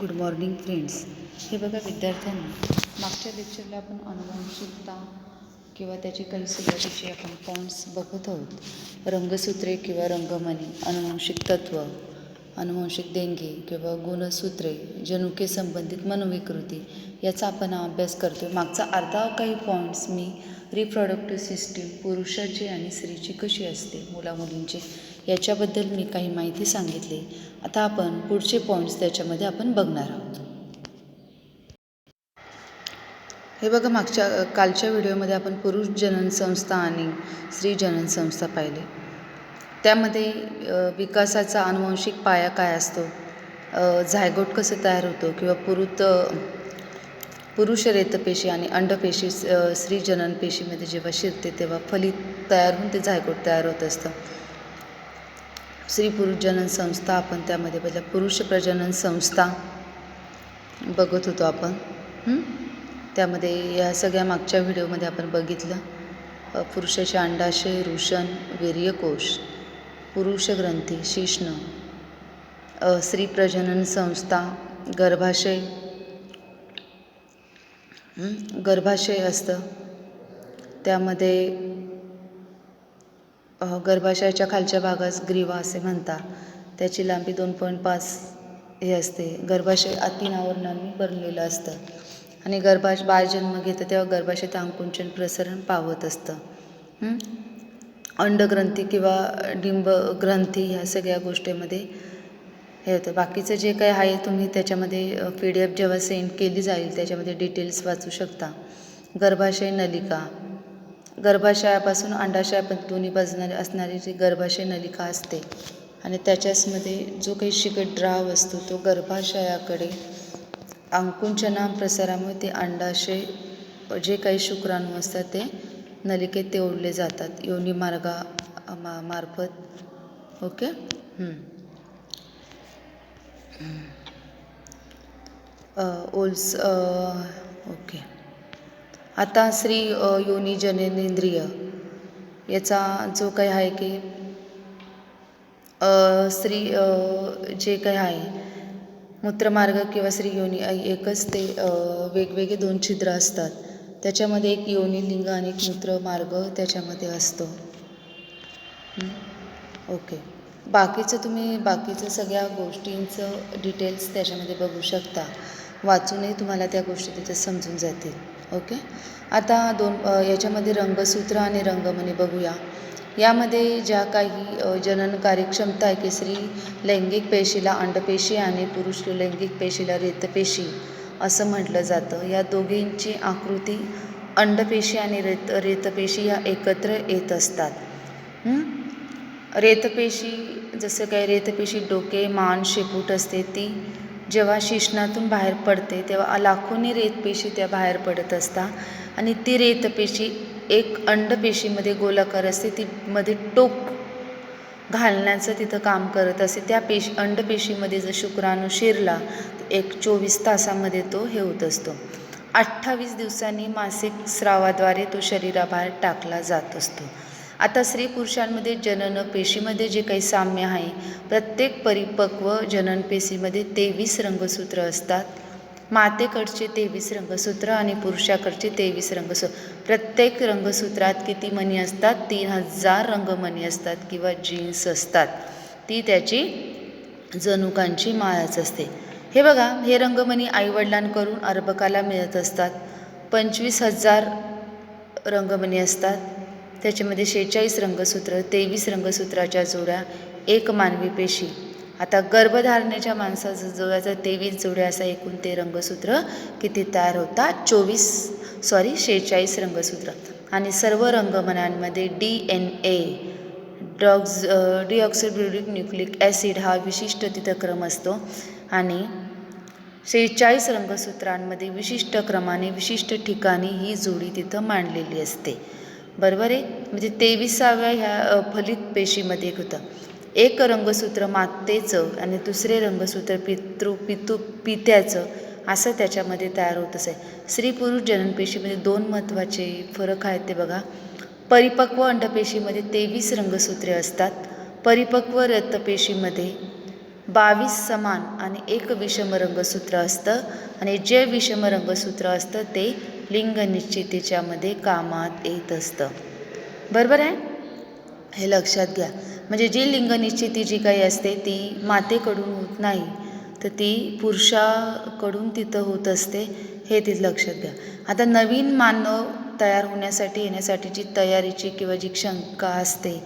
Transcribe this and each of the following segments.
Good morning friends हे बघा विद्यार्थ्यांना मागच्या लेक्चरला आपण अनुवांशिकता किंवा त्याचे काही सुरुवातीचे आपण पॉईंट्स बघत आहोत. रंगसूत्रे किंवा रंगमणी अनुवांशिक तत्व अनुवांशिक देणगी किंवा गुणसूत्रे जनुके संबंधित मनोविकृती याचा आपण अभ्यास करतो मागचा अर्धा काही पॉईंट्स मी रिप्रोडक्टिव्ह सिस्टीम पुरुषाची आणि स्त्रीची कशी असते मुलामुलींची याच्याबद्दल मी काही माहिती सांगितली. आता आपण पुढचे पॉईंट्स त्याच्यामध्ये आपण बघणार आहोत. हे बघा मागच्या कालच्या व्हिडिओमध्ये आपण पुरुष जनन संस्था आणि स्त्री जनन संस्था पाहिले. त्यामध्ये विकासाचा अनुवंशिक पाया काय असतो? झायगोट कसं तयार होतो? किंवा पुरुत पुरुष रेतपेशी आणि अंडपेशी स्त्री जनन पेशीमध्ये जेव्हा शिरते तेव्हा फलित तयार होऊन ते झायगोट तयार होत असतं. स्त्री पुरुष जनन संस्था आपण त्यामध्ये पहिल्या पुरुष प्रजनन संस्था बघत होतो आपण. त्यामध्ये या सगळ्या मागच्या व्हिडिओमध्ये आपण बघितलं. पुरुषाचे अंडाशय ऋषण वीर्यकोश पुरुष ग्रंथी शिष्ण. स्त्री प्रजनन संस्था गर्भाशय. गर्भाशय असतं. त्यामध्ये गर्भाशयाच्या खालच्या भागास ग्रीवा असे म्हणतात. त्याची लांबी दोन पॉईंट पाच हे असते. गर्भाशय तीन आवरणांनी भरलेलं असतं. आणि गर्भाश बाळ जन्म घेतं तेव्हा गर्भाशयात अंकुंचन प्रसरण पावत असतं. अंडग्रंथी किंवा डिंब ग्रंथी ह्या सगळ्या गोष्टीमध्ये हे होतं. बाकीचं जे काही आहे तुम्ही त्याच्यामध्ये पी डी एफ जेव्हा सेंड केली जाईल त्याच्यामध्ये डिटेल्स वाचू शकता. गर्भाशय नलिका गर्भाशयापासून अंडाशयापर्यंत दोन्ही बाजणारी असणारी जी गर्भाशय नलिका असते आणि त्याच्याचमध्ये जो काही शिकट द्राव असतो तो गर्भाशयाकडे अंकुंचना प्रसारामुळे ते अंडाशय जे काही शुक्राणू असतात ते नलिकेत ते ओढले जातात. योनी मार्गा मा मार्फत. ओके? ओल्स ओके. आता श्री योनी जननेंद्रिय याचा जो काही आहे की स्त्री जे काही आहे मूत्रमार्ग किंवा स्त्री योनी एकच ते वेगवेगळे दोन छिद्र असतात. त्याच्यामध्ये एक योनी लिंग आणि एक मूत्रमार्ग त्याच्यामध्ये असतो. ओके. बाकीचं तुम्ही बाकीचं सगळ्या गोष्टींचं डिटेल्स त्याच्यामध्ये बघू शकता. वाचूनही तुम्हाला त्या गोष्टी तिथे समजून जातील. ओके? आता दोन याच्यामध्ये रंगसूत्र आणि रंगमणी बघूया. यामध्ये ज्या काही जनन कार्यक्षमता आहे की स्त्री लैंगिक पेशीला अंडपेशी आणि पुरुष लैंगिक पेशीला रेतपेशी असं म्हटलं जातं. या दोघींची आकृती अंडपेशी आणि रेत रेतपेशी या एकत्र येत असतात. रेतपेशी जसं काही रेतपेशी डोके मान शेपूट असते ती जेव्हा शिश्नातून बाहेर पडते तेव्हा लाखोनी रेतपेशी त्या बाहेर पडत असतात आणि ती रेतपेशी एक अंडपेशीमध्ये गोलाकार असते ती मध्ये टोक घालण्याचं तिथं काम करत असते. त्या पेशी अंडपेशीमध्ये जर शुक्राणू शिरला एक चोवीस तासामध्ये तो हे होत असतो. अठ्ठावीस दिवसांनी मासिक स्रावाद्वारे तो शरीराबाहेर टाकला जात असतो. आता स्त्री पुरुषांमध्ये जनन पेशीमध्ये जे काही साम्य आहे प्रत्येक परिपक्व जनन पेशीमध्ये तेवीस रंगसूत्र असतात. मातेकडचे तेवीस रंगसूत्र आणि पुरुषाकडचे तेवीस रंगसूत्र. प्रत्येक रंगसूत्रात किती मणी असतात? तीन हजार रंगमणी असतात किंवा जीन्स असतात. ती त्याची जनुकांची माळच असते. हे बघा हे रंगमणी आईवडिलांकडून अर्भकाला मिळत असतात. पंचवीस हजार रंगमणी असतात. त्याच्यामध्ये शेहेचाळीस रंगसूत्र तेवीस रंगसूत्राच्या जोड्या एक मानवी पेशी. आता गर्भधारणेच्या माणसाचं जोड्याचं तेवीस जोड्या असा एकूण ते रंगसूत्र किती तयार होतात चोवीस सॉरी शेहेचाळीस रंगसूत्र. आणि सर्व रंगमनांमध्ये डी एन ए ड्रग्ज डिऑक्सिब्युरिक न्यूक्लिक ॲसिड हा विशिष्ट तिथं क्रम असतो. आणि शेहेचाळीस रंगसूत्रांमध्ये विशिष्ट क्रमाने विशिष्ट ठिकाणी ही जोडी तिथं मांडलेली असते. बरोबर आहे? म्हणजे तेविसाव्या ह्या फलित पेशीमध्ये एक होतं. एक रंगसूत्र मातेचं आणि दुसरे रंगसूत्र पितृ पितू पित्याचं असं त्याच्यामध्ये तयार होत असे. स्त्री पुरुष जननपेशीमध्ये दोन महत्त्वाचे फरक आहेत ते बघा. परिपक्व अंडपेशीमध्ये तेवीस रंगसूत्रे असतात. परिपक्व रक्तपेशीमध्ये बावीस समान आणि एक विषम रंगसूत्र असतं. आणि जे विषम रंगसूत्र असतं ते लिंग निश्चितीच्यामध्ये कामात येत असतं. बरोबर आहे? हे लक्षात घ्या. म्हणजे जी लिंग निश्चिती जी काही असते ती मातेकडून होत नाही. तर ती पुरुषाकडून तिथं होत असते हे तिथं लक्षात घ्या. आता नवीन मानव तयार होण्यासाठी येण्यासाठीची तयारीची किंवा जी शंका असते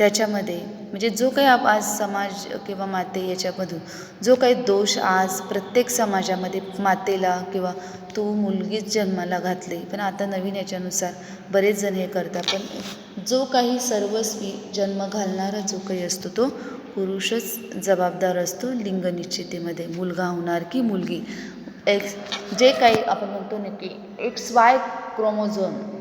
त्याच्यामध्ये म्हणजे जो काही आप आज समाज किंवा माते याच्यामधून जो काही दोष आज प्रत्येक समाजामध्ये मातेला किंवा तू मुलगीच जन्माला घातली पण आता नवीन याच्यानुसार बरेच जण हे करतात पण जो काही सर्वस्वी जन्म घालणारा जो काही असतो तो पुरुषच जबाबदार असतो लिंग निश्चितीमध्ये. मुलगा होणार की मुलगी. एक्स जे काही आपण म्हणतो ना की X Y chromosome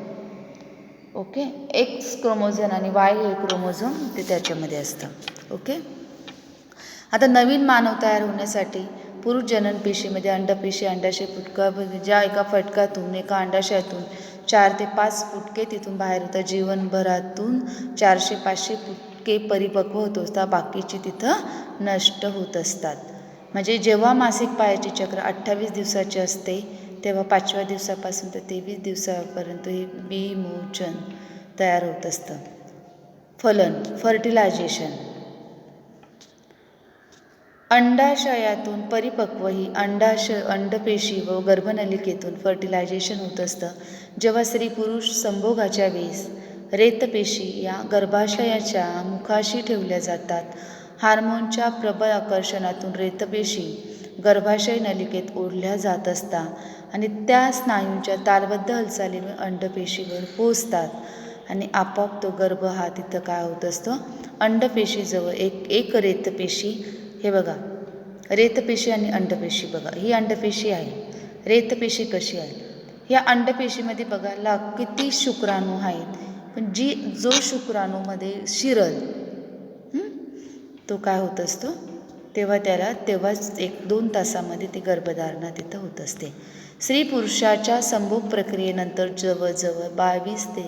okay? X chromosome आणि वाय हे क्रोमोझोम ते त्याच्यामध्ये असतं. ओके? आता नवीन मानव तयार होण्यासाठी पुरुष जनन पेशीमध्ये अंडपेशी अंडाशय फुटका ज्या एका फटकातून एका अंडाशयातून चार ते पाच फुटके तिथून बाहेर होतात. जीवनभरातून चारशे पाचशे फुटके परिपक्व होत असतात. बाकीची तिथं नष्ट होत असतात. म्हणजे जेव्हा मासिक पायाचे चक्र अठ्ठावीस दिवसाचे असते तेव्हा पाचव्या दिवसापासून तर तेवीस दिवसापर्यंत हे विमोचन तयार होत असतं. फलन फर्टिलायझेशन. अंडाशयातून परिपक्व ही अंडाशय अंडपेशी व गर्भनलिकेतून फर्टिलायझेशन होत असतं. जेव्हा स्त्री पुरुष संभोगाच्या वेळेस रेतपेशी या गर्भाशयाच्या मुखाशी ठेवल्या जातात हार्मोनच्या प्रबळ आकर्षणातून रेतपेशी गर्भाशय नलिकेत ओढल्या जात असतात आणि त्या स्नायूंच्या तालबद्ध हालचालीमुळे अंडपेशीवर पोचतात आणि आपोआप तो गर्भ हा तिथं काय होत असतो? अंडपेशीजवळ एक एक रेतपेशी हे बघा. रेतपेशी आणि अंडपेशी बघा. ही अंडपेशी आहे. रेतपेशी कशी आहे? या अंडपेशीमध्ये बघायला किती शुक्राणू आहेत. पण जी जो शुक्राणूमध्ये शिरल तो काय होत असतो? तेव्हा त्याला तेव्हाच एक दोन तासामध्ये ती गर्भधारणा तिथं होत असते. स्त्री पुरुषाच्या संभोग प्रक्रियेनंतर जवळजवळ बावीस ते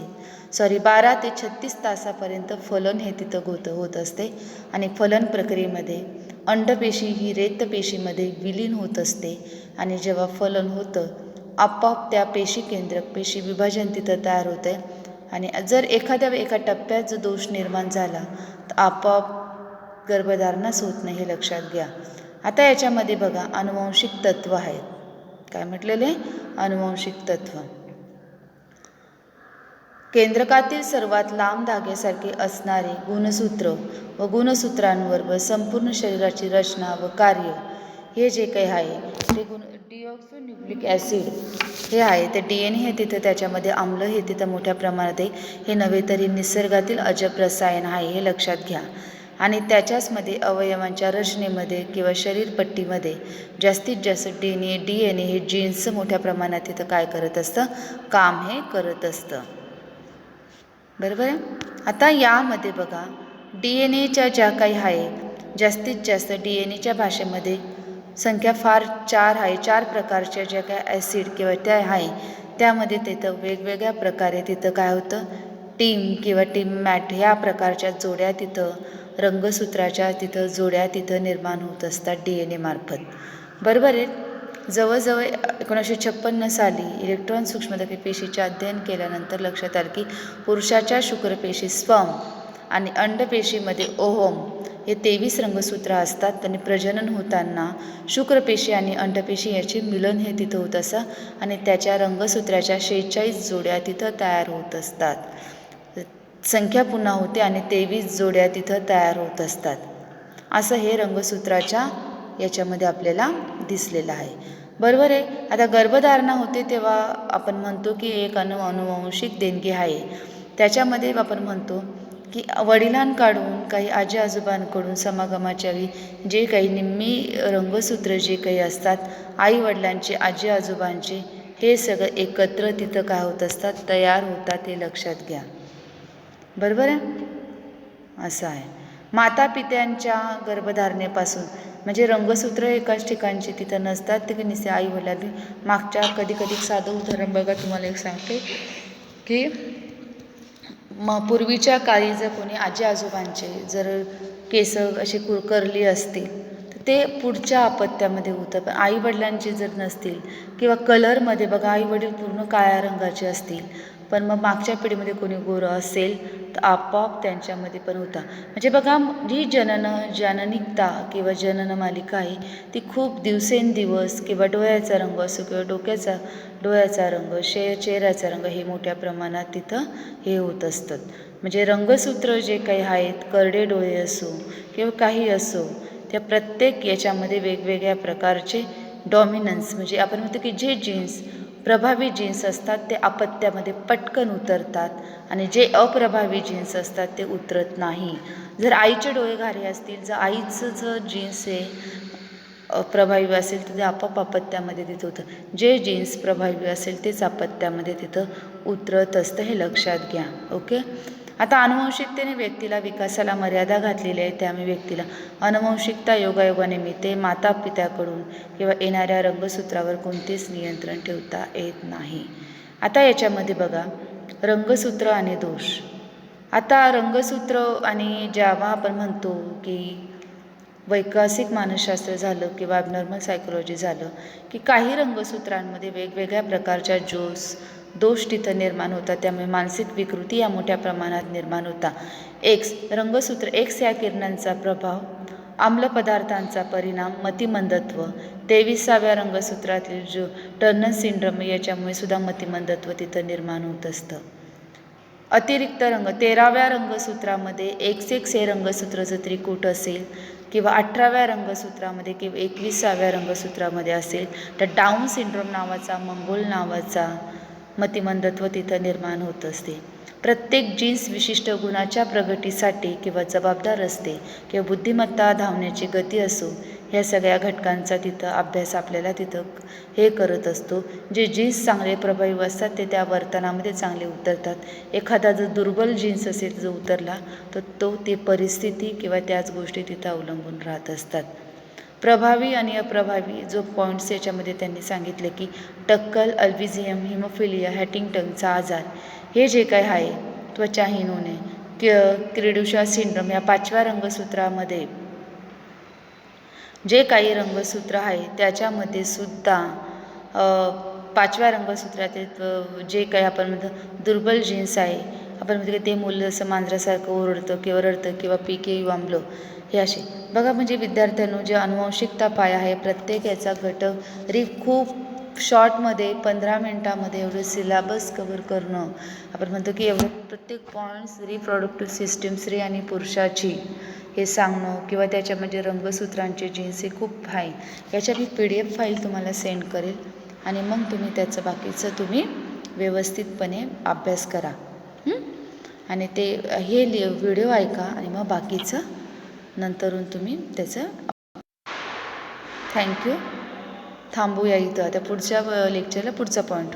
सॉरी बारा ते छत्तीस तासापर्यंत फलन हे तिथं होत होत असते आणि फलन प्रक्रियेमध्ये अंडपेशी ही रेतपेशीमध्ये विलीन होत असते आणि जेव्हा फलन होतं आपोआप त्या पेशी केंद्रक पेशी विभाजन तिथं तयार होतं आणि जर एखाद्या एका टप्प्यात जो दोष निर्माण झाला तर आपोआप गर्भधारणाच होत नाही हे लक्षात घ्या. आता याच्यामध्ये बघा अनुवांशिक तत्व आहेत. काय म्हटलेले? अनुवांशिक तत्व. केंद्रकातील सर्वात लांब धाग्यासारखे असणारे गुणसूत्र व गुणसूत्रांवर व संपूर्ण शरीराची रचना व कार्य हे जे काही आहे ते गुण डिऑक्सो न्यूक्लिक ॲसिड हे आहे. ते डी एन हे तिथं त्याच्यामध्ये आम्ल हे तिथं मोठ्या प्रमाणात आहे. हे नव्हे तरी निसर्गातील अजब रसायन आहे हे लक्षात घ्या. आणि त्याच्याचमध्ये अवयवांच्या रचनेमध्ये किंवा शरीरपट्टीमध्ये जास्तीत जास्त D N A D N A हे जीन्स मोठ्या प्रमाणात तिथं काय करत असतं? काम हे करत असतं. बरोबर आहे? आता यामध्ये बघा डी एन एच्या ज्या काही आहे जास्तीत जास्त डी एन एच्या भाषेमध्ये संख्या फार चार आहे चार प्रकारच्या ज्या काय ॲसिड किंवा त्या आहे त्यामध्ये तिथं वेगवेगळ्या प्रकारे तिथं काय होतं? टीम किंवा टीम मॅट ह्या प्रकारच्या जोड्या तिथं रंगसूत्राच्या तिथं जोड्या तिथं निर्माण होत असतात डी एन एमार्फत बरोबर आहे? जवळजवळ एकोणीसशे छप्पन्न साली इलेक्ट्रॉन सूक्ष्मदकी पेशीचे अध्ययन केल्यानंतर लक्षात आलं की पुरुषाच्या शुक्रपेशी स्वम आणि अंडपेशीमध्ये ओहोम हे तेवीस रंगसूत्र असतात. आणि प्रजनन होताना शुक्रपेशी आणि अंडपेशी याचे मिलन हे तिथं होत असं आणि त्याच्या रंगसूत्राच्या शेहेचाळीस जोड्या तिथं तयार होत असतात. संख्या पुन्हा होते आणि तेवीस जोड्या तिथं तयार होत असतात. असं हे रंगसूत्राच्या याच्यामध्ये आपल्याला दिसलेलं आहे. बरोबर आहे? आता गर्भधारणा होते तेव्हा आपण म्हणतो की एक अनु अनुवंशिक देणगी आहे. त्याच्यामध्ये आपण म्हणतो की वडिलांकडून काही आजी आजोबांकडून समागमाच्या वेळी जे काही निम्मी रंगसूत्र जे काही असतात आई वडिलांचे आजी आजोबांचे हे सगळं एकत्र तिथं काय होत असतात तयार होतात हे लक्षात घ्या. बरोबर आहे? असं आहे. माता पित्यांच्या गर्भधारणेपासून म्हणजे रंगसूत्र एकाच ठिकाणची तिथं नसतात ते निसे आई वडिलांनी मागच्या कधी कधी साधं उदाहरण बघा तुम्हाला एक सांगते की मग पूर्वीच्या काळी जर कोणी आजी आजोबांचे जर केस असे कुरकरली असतील तर ते पुढच्या अपत्यामध्ये होतं. पण आईवडिलांचे जर नसतील किंवा कलरमध्ये बघा आईवडील पूर्ण काळ्या रंगाचे असतील पण मग मागच्या पिढीमध्ये कोणी गोरं असेल तर आपोआप त्यांच्यामध्ये पण होता. म्हणजे बघा जी जनन जननिकता किंवा जनन मालिका आहे ती खूप दिवसेंदिवस किंवा डोळ्याचा रंग असो किंवा डोक्याचा डोळ्याचा रंग शे चेहऱ्याचा रंग हे मोठ्या प्रमाणात तिथं हे होत असतात. म्हणजे रंगसूत्र जे काही आहेत करडे डोळे असो किंवा काही असो त्या प्रत्येक याच्यामध्ये वेगवेगळ्या प्रकारचे डॉमिनन्स म्हणजे आपण म्हणतो की जे जीन्स प्रभावी जीन्स असतात ते अपत्यामध्ये पटकन उतरतात आणि जे अप्रभावी जीन्स असतात ते उतरत नाही. जर आईचे डोळे घारे असतील जर आईचं जर जीन्स हे प्रभावी असेल तर ते आपोआप अपत्यामध्ये तिथं होतं जे जीन्स प्रभावी असेल तेच अपत्यामध्ये तिथं उतरत असतं हे लक्षात घ्या ओके आता अनुवंशिकतेने व्यक्तीला विकासाला मर्यादा घातलेली आहे त्यामुळे व्यक्तीला अनुवंशिकता योगायोगानिमित्ते माता पित्याकडून किंवा येणाऱ्या रंगसूत्रावर कोणतेच नियंत्रण ठेवता येत नाही. आता याच्यामध्ये बघा रंगसूत्र आणि दोष. आता रंगसूत्र आणि ज्यावा आपण म्हणतो की वैकासिक मानसशास्त्र झालं किंवा ॲबनॉर्मल सायकोलॉजी झालं की काही रंगसूत्रांमध्ये वेगवेगळ्या प्रकारच्या जोस दोष तिथं निर्माण होतात. त्यामुळे मानसिक विकृती या मोठ्या प्रमाणात निर्माण होता. एक्स रंगसूत्र एक्स या किरणांचा प्रभाव आम्ल पदार्थांचा परिणाम मतिमंदत्व. तेविसाव्या रंगसूत्रातील जो टर्नन सिंड्रम याच्यामुळे सुद्धा मतिमंदत्व तिथं निर्माण होत असतं. अतिरिक्त रंग तेराव्या रंगसूत्रामध्ये एक्स एक्स हे रंगसूत्र जर त्रिकूट असेल किंवा अठराव्या रंगसूत्रामध्ये किंवा एकविसाव्या रंगसूत्रामध्ये असेल तर डाऊन सिंड्रोम नावाचा मंगोल नावाचा मतिमंदत्व तिथं निर्माण होत असते. प्रत्येक जीन्स विशिष्ट गुणाच्या प्रगतीसाठी किंवा जबाबदार असते किंवा बुद्धिमत्ता धावण्याची गती असो ह्या सगळ्या घटकांचा तिथं अभ्यास आपल्याला तिथं हे करत असतो. जे जीन्स चांगले प्रभावी असतात ते त्या वर्तनामध्ये चांगले उतरतात. एखादा जो दुर्बल जीन्स असेल जो उतरला तर तो ती परिस्थिती किंवा त्याच गोष्टी तिथं अवलंबून राहत असतात. प्रभावी आणि अप्रभावी जो पॉईंट्स याच्यामध्ये त्यांनी सांगितले की टक्कल अल्बिझियम हिमोफिलिया हॅटिंगटनचा आजार हे जे काही आहे त्वचाहीन होणे क क्रिडुशा सिंड्रम या पाचव्या रंगसूत्रामध्ये जे काही रंगसूत्र आहे त्याच्यामध्ये सुद्धा पाचव्या रंगसूत्रातील जे काही आपण म्हणतो दुर्बल जीन्स आहे आपण म्हणतो की ते मुलं असं मांजरासारखं ओरडतं किंवा रडतं किंवा पिके वांबलं हे असे. बघा म्हणजे विद्यार्थ्यांनो जे अनुवंशिकता पाय आहे प्रत्येक याचा घटक री खूप शॉर्टमध्ये पंधरा मिनटामध्ये एवढं सिलेबस कवर करणं. आपण म्हणतो की एवढं प्रत्येक पॉईंट्स रिप्रोडक्टिव्ह सिस्टीम स्त्री आणि पुरुषाची हे सांगणं किंवा त्याच्यामध्ये म्हणजे रंगसूत्रांचे जीन्स हे खूप आहे याच्या मी पी डी एफ फाईल तुम्हाला सेंड करेल आणि मग तुम्ही त्याचं बाकीचं तुम्ही व्यवस्थितपणे अभ्यास करा. आणि ते हे लि व्हिडिओ ऐका आणि मग बाकीचं नंतरून तुम्ही त्याचं थँक्यू थांबूया इथं. आता पुढच्या लेक्चरला पुढचा पॉईंट